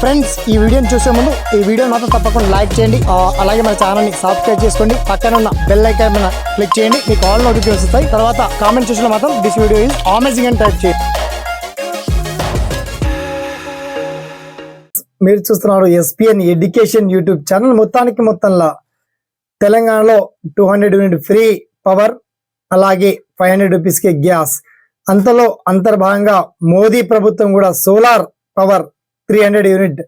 Friends ఈ వీడియోని చూసే ముందు ఈ వీడియో మాత్రం తప్పకుండా లైక్ చేయండి. అలాగే మన ఛానల్ని సబ్స్క్రైబ్ చేసుకోండి. పక్కన ఉన్న బెల్ ఐకాన్ మీద క్లిక్ చేయండి. మీకు ఆల్ నోటిఫికేషన్ వస్తాయి. తర్వాత కామెంట్ చూసిన మాత్రం దిస్ వీడియో ఈజ్ అమేజింగ్ అని టైప్ చేయండి. మీరు చూస్తున్నారు ఎస్పిఎన్ ఎడ్యుకేషన్ యూట్యూబ్ ఛానల్ మొత్తానికి మొత్తంలో తెలంగాణలో two hundred unit free power అలాగే ఫైవ్ హండ్రెడ్ రూపీస్కి గ్యాస్ అంతలో అంతర్భాగంగా మోదీ ప్రభుత్వం కూడా solar power three hundred unit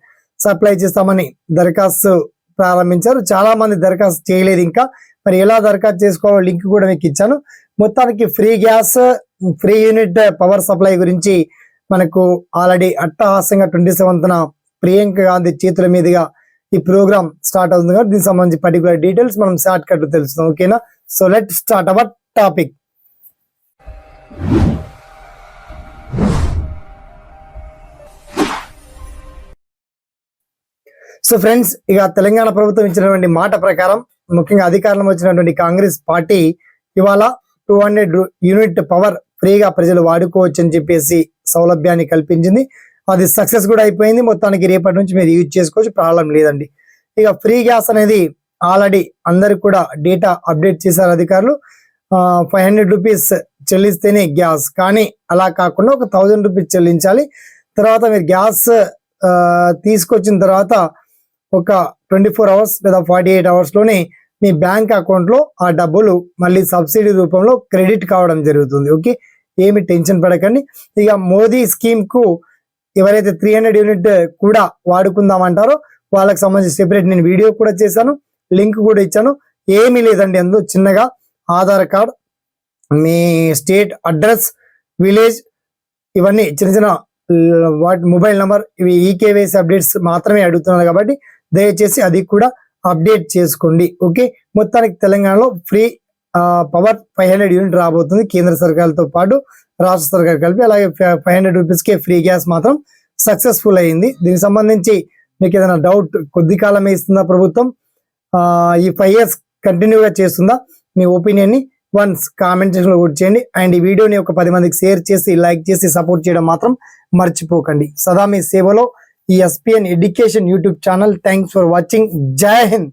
supply చేస్తామని దరఖాస్తు ప్రారంభించారు. చాలా మంది దరఖాస్తు చేయలేదు ఇంకా. మరి ఎలా దరఖాస్తు చేసుకోవాలో లింక్ కూడా మీకు ఇచ్చాను. మొత్తానికి free gas free unit power supply గురించి మనకు ఆల్రెడీ అట్టహాసంగా ట్వంటీ సెవెంత్న ప్రియాంక గాంధీ చేతుల మీదుగా ఈ ప్రోగ్రామ్ స్టార్ట్ అవుతుంది. కాబట్టి దీనికి సంబంధించి పర్టికులర్ డీటెయిల్స్ మనం షార్ట్ కట్ తెలుస్తాం ఓకేనా? So let start our topic so friends ఇక తెలంగాణ ప్రభుత్వం ఇచ్చినటువంటి మాట ప్రకారం ముఖ్యంగా అధికారంలో వచ్చినటువంటి కాంగ్రెస్ పార్టీ ఇవాళ టూ హండ్రెడ్ యూనిట్ పవర్ ఫ్రీగా ప్రజలు వాడుకోవచ్చు అని చెప్పేసి సౌలభ్యాన్ని కల్పించింది. అది సక్సెస్ కూడా అయిపోయింది. మొత్తానికి రేపటి నుంచి మీరు యూజ్ చేసుకోవచ్చు. ప్రాబ్లం లేదండి. ఇక ఫ్రీ గ్యాస్ అనేది ఆల్రెడీ అందరికి కూడా డేటా అప్డేట్ చేశారు అధికారులు. ఫైవ్ హండ్రెడ్ రూపీస్ చెల్లిస్తేనే గ్యాస్. కానీ అలా కాకుండా ఒక థౌజండ్ రూపీస్ చెల్లించాలి. తర్వాత మీరు గ్యాస్ తీసుకొచ్చిన తర్వాత ఒక ట్వంటీ ఫోర్ అవర్స్ లేదా ఫార్టీ ఎయిట్ అవర్స్లోనే మీ బ్యాంక్ అకౌంట్లో ఆ డబ్బులు మళ్ళీ సబ్సిడీ రూపంలో క్రెడిట్ కావడం జరుగుతుంది. ఓకే? ఏమి టెన్షన్ పడకండి. ఇక మోదీ స్కీమ్కు ఎవరైతే త్రీ హండ్రెడ్ యూనిట్ కూడా వాడుకుందామంటారో వాళ్ళకి సంబంధించి సెపరేట్ నేను వీడియో కూడా చేశాను లింక్ కూడా ఇచ్చాను. ఏమీ లేదండి అందులో చిన్నగా ఆధార్ కార్డ్ మీ స్టేట్ అడ్రస్ విలేజ్ ఇవన్నీ చిన్న చిన్న వాటి మొబైల్ నెంబర్ ఇవి ఈకేవైసీ అప్డేట్స్ మాత్రమే అడుగుతున్నారు కాబట్టి దయచేసి అది కూడా అప్డేట్ చేసుకోండి ఓకే? మొత్తానికి తెలంగాణలో free power five hundred unit రాబోతుంది కేంద్ర సర్కార్తో పాటు రాష్ట్ర సర్కార్ కలిపి అలాగే ఫైవ్ హండ్రెడ్ రూపీస్కే ఫ్రీ గ్యాస్ మాత్రం సక్సెస్ఫుల్ అయింది. దీనికి సంబంధించి మీకు ఏదైనా డౌట్ కొద్ది కాలమే ఇస్తుందా ప్రభుత్వం? ఈ ఫైవ్ ఇయర్స్ కంటిన్యూగా చేస్తుందా? మీ ఒపీనియన్ని వన్స్ కామెంట్ సెక్షన్లో కూడా చేయండి. అండ్ ఈ వీడియోని ఒక పది మందికి షేర్ చేసి లైక్ చేసి సపోర్ట్ చేయడం మాత్రం మర్చిపోకండి. సదా మీ సేవలో ESPN Education YouTube channel. Thanks for watching. Jai Hind.